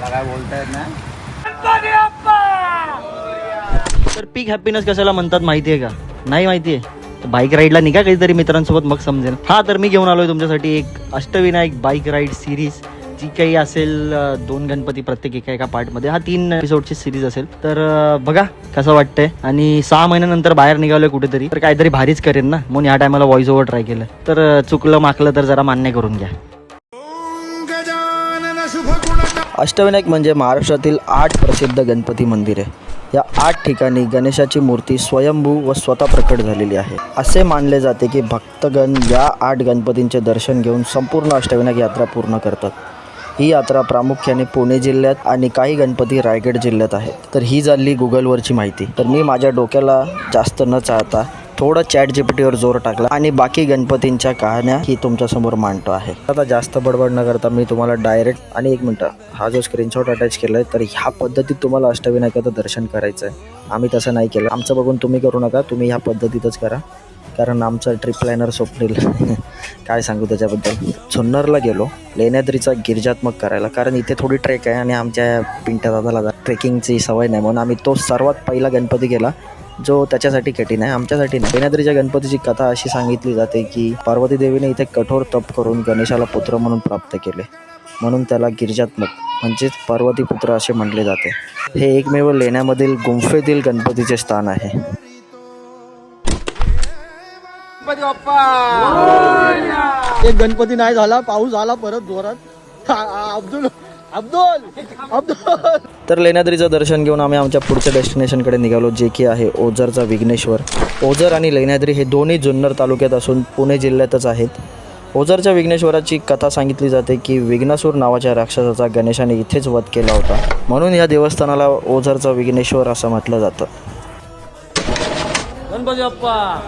मला काय बोलता येत नाही. तर पीक हॅपीनेस कशाला म्हणतात माहिती आहे का? नाही माहिती आहे बाईक राईडला निघा काहीतरी मित्रांसोबत मग समजेल. हा तर मी घेऊन आलोय तुमच्यासाठी एक अष्टविनायक बाईक राईड सिरीज जी काही असेल दोन गणपती प्रत्येक एका एका पार्टमध्ये हा तीन एपिसोडची सिरीज असेल. तर बघा कसं वाटतंय. आणि सहा महिन्यानंतर बाहेर निघालोय कुठेतरी. तर काहीतरी भारीच करेन ना. म्हणून ह्या टायमाला व्हॉइस ओव्हर ट्राय केलं. तर चुकलं माकलं तर जरा मान्य करून घ्या. अष्टविनायक म्हणजे महाराष्ट्रातील आठ प्रसिद्ध गणपती मंदिरे या आठ ठिकाणी गणेशाची मूर्ती स्वयंभू व स्वतः प्रकट झालेली आहे. असे मानले जाते की भक्तगण या आठ गणपतींचे दर्शन घेऊन संपूर्ण अष्टविनायक यात्रा पूर्ण करतात. ही यात्रा प्रामुख्याने पुणे जिल्ह्यात आणि काही गणपती रायगड जिल्ह्यात आहेत. तर ही झाली गुगलवरची माहिती. तर मी माझ्या डोक्याला जास्त न चाहता थोडं चॅट जीपीटीवर जोर टाकला आणि बाकी गणपतींच्या कहाण्या ही तुमच्यासमोर मांडतो आहे. आता जास्त बडबड न करता मी तुम्हाला डायरेक्ट आणि एक मिनटं हा जो स्क्रीनशॉट अटॅच केला आहे तर ह्या पद्धतीत तुम्हाला अष्टविनायकाचं दर्शन करायचं आहे आम्ही तसं नाही केलं. आमचं बघून तुम्ही करू नका. तुम्ही ह्या पद्धतीतच करा. कारण आमचं ट्रिप प्लॅनर स्वप्नील काय सांगू त्याच्याबद्दल? जुन्नरला गेलो. लेण्याद्रीचा गिरिजात्मक करायला. कारण इथे थोडी ट्रेक आहे आणि आमच्या पिंट्या दादाला ट्रेकिंगची सवय नाही. म्हणून आम्ही तो सर्वात पहिला गणपती गेला. जो त्याच्यासाठी कठीण आहे आमच्यासाठी नाही. लेण्याद्रीच्या गणपतीची कथा अशी सांगितली जाते की पार्वती देवीने इथे कठोर तप करून गणेशाला पुत्र म्हणून प्राप्त केले. म्हणून त्याला गिरिजात्मक म्हणजेच पार्वती पुत्र असे म्हटले जाते. हे एकमेव लेण्यामधील गुंफेतील गणपतीचे स्थान आहे. एक गणपती नाही झाला पाऊस आला परत जोरात. अब्दुल अब्दुल अब्दुल. तर लेण्याद्रीचं दर्शन घेऊन आम्ही आमच्या पुढच्या डेस्टिनेशनकडे निघालो जे की आहे ओझरचा विघ्नेश्वर. ओझर आणि लेण्याद्री हे दोन्ही जुन्नर तालुक्यात असून पुणे जिल्ह्यातच आहेत. ओझरच्या विघ्नेश्वराची कथा सांगितली जाते की विघ्नासूर नावाच्या राक्षसाचा गणेशाने इथेच वध केला होता. म्हणून या देवस्थानाला ओझरचा विघ्नेश्वर असं म्हटलं जातं. गणपती बाप्पा.